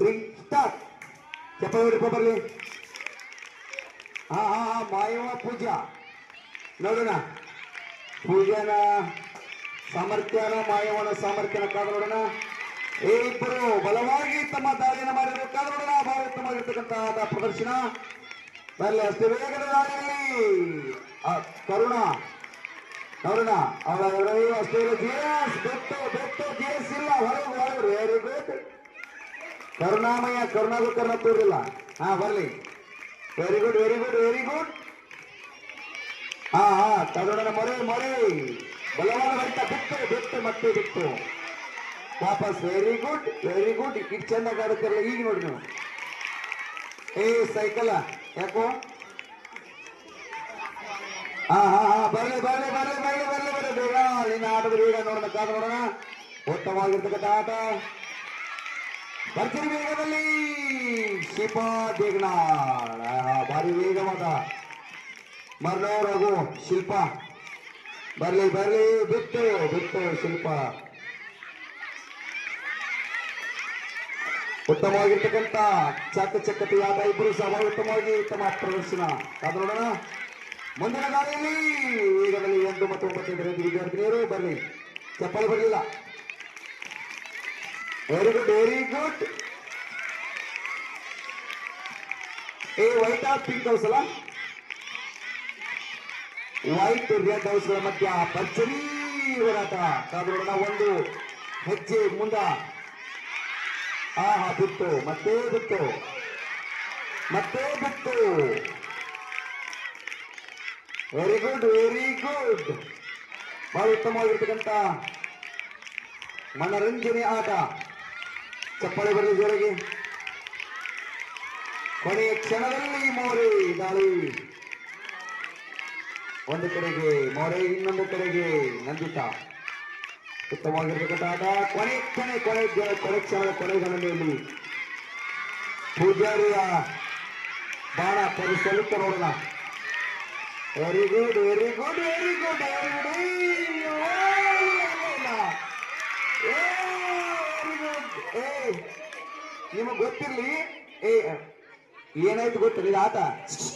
Three start ಚಪ್ಪ ಬರ್ಲಿ ಹಾ ಹಾ ಮಾಯವ ಪೂಜಾ ನೋಡೋಣ ಪೂಜಾನ ಸಾಮರ್ಥ್ಯನ ಮಾಯವನ ಸಾಮರ್ಥ್ಯನ ಕಾದು ನೋಡೋಣ ಇಬ್ಬರು ಬಲವಾಗಿ ತಮ್ಮ ದಾಳಿಯನ್ನು ಮಾಡಿದ್ರು ಕಾದು ನೋಡೋಣ ಬಹಳ ಉತ್ತಮವಾಗಿರ್ತಕ್ಕಂತಹ ಪ್ರದರ್ಶನ ಬರಲಿ ಅಷ್ಟೇ ವೇಗದ ದಾಳಿಯಲ್ಲಿ ಕರುಣ ನೋಡೋಣ ಎದುರಲ್ಲಿ ಅಷ್ಟೇ ಜಿಎಸ್ ಬೆಟ್ಟು ಬೆಟ್ಟು ಜಿಎಸ್ ಇಲ್ಲ ಹೊರಗೆ ಹೊರಗೆ ವೆರಿ ಗುಡ್ ಕರುಣಾಮಯ ಕರುಣಾಗೂ ಕರ್ಣ ತೋರಿಲ್ಲ ಹಾ, ಬರ್ಲಿ. Very good very good very good ಹಾ ಹಾ ತಗೊಳ್ಳೋಣ ಮೊರೆ ಮೊರೆ. ಬಲವಾದ ಹೊಡಿತ ಬಿಟ್ಟು ಬಿಟ್ಟು, ಮತ್ತೆ ಬಿಟ್ಟು. ವಾಪಸ್ ವೆರಿ ಗುಡ್ ವೆರಿ ಗುಡ್ ಇಟ್ ಚೆನ್ನಾಗಿ ಆಡುತ್ತಿರಲ್ಲ ಈಗ ನೋಡಿ ನೀವು. ಏ ಸೈಕಲ್ ಯಾಕೋ? ಹಾ ಹಾ ಹಾ, ಬರ್ಲಿ ಬರ್ಲಿ ಬರ್ಲಿ ಬರ್ಲಿ ಬರ್ಲಿ ಬರ್ಲಿ. ಬೇಗ ನಿನ್ನ ಆಟದ ಬೇಗ ನೋಡೋಣ, ಕಾದ ನೋಡೋಣ. ಉತ್ತಮವಾಗಿರ್ತಕ್ಕಂಥ ಆಟ. ಬರ್ತೀನಿ ವೇಗದಲ್ಲಿ ಶಿಪ ಭಾರಿ ವೇಗವಾದ ಮರ್ನೋ ರಘು, ಶಿಲ್ಪ. ಬರ್ಲಿ ಬರ್ಲಿ ಬಿತ್ತು ಬಿತ್ತು ಶಿಲ್ಪ. ಉತ್ತಮವಾಗಿರ್ತಕ್ಕಂಥ ಚಕ್ಕತೆಯಾದ ಇಬ್ಬರು ಸಹ ಉತ್ತಮವಾಗಿ ತಮ್ಮ ಪ್ರದರ್ಶನ. ಅದು ನೋಡೋಣ. ಮುಂದಿನ ದಾರಿಯಲ್ಲಿ ವೇಗದಲ್ಲಿ ಒಂದು ಮತ್ತು ಒಂಬತ್ತೈದರ ವಿದ್ಯಾರ್ಥಿನಿಯರು ಬರಲಿ. ಚಪ್ಪಲಿ ಬರಲಿಲ್ಲ. ವೆರಿ ಗುಡ್ ವೆರಿ ಗುಡ್ ಏ ವೈಟ್ ಆಫ್ ಪಿಂಕ್ ಹೌಸ್ ಅಲ್ಲ? ವೈಟ್ ರೆಡ್ ಹೌಸ್ಗಳ ಮಧ್ಯ ಭರ್ಜರಿ ಹೋರಾಟ. ಕಾದ್ರೋಣ ಒಂದು ಹೆಜ್ಜೆ ಮುಂದ. ಆಹಾ ಬಿತ್ತು ಮತ್ತೆ ಬಿತ್ತು ಮತ್ತೆ ಬಿತ್ತು ವೆರಿ ಗುಡ್ ವೆರಿ ಗುಡ್ ಬಹಳ ಉತ್ತಮವಾಗಿರ್ತಕ್ಕಂಥ ಮನರಂಜನೆ ಆಟ. ಚಪ್ಪಾಳೆ ಬರಲಿ ಜೋರಾಗಿ. ಕೊನೆಯ ಕ್ಷಣದಲ್ಲಿ ಮೋರೆ ದಾಳಿ. ಒಂದು ಕಡೆಗೆ ಮೋರೆ, ಇನ್ನೊಂದು ಕಡೆಗೆ ನಂದಿತಾ ಉತ್ತಮವಾಗಿರ್ತಕ್ಕಂಥ ಆಟ. ಕೊನೆ ಕೊನೆ ಕೊನೆ ಕೊನೆ ಕ್ಷಣದ ಕೊನೆಗಳಲ್ಲಿ ಪೂಜಾರಿಯ ಬಾಣ ಪರಿಸಲು ನೋಡೋಣ very good very good very good very good ನಿಮಗೆ ಗೊತ್ತಿರ್ಲಿ? ಏ ಏನಾಯ್ತು ಗೊತ್ತಿರ್ಲಿ ಆತ?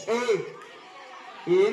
ಏ ಏನು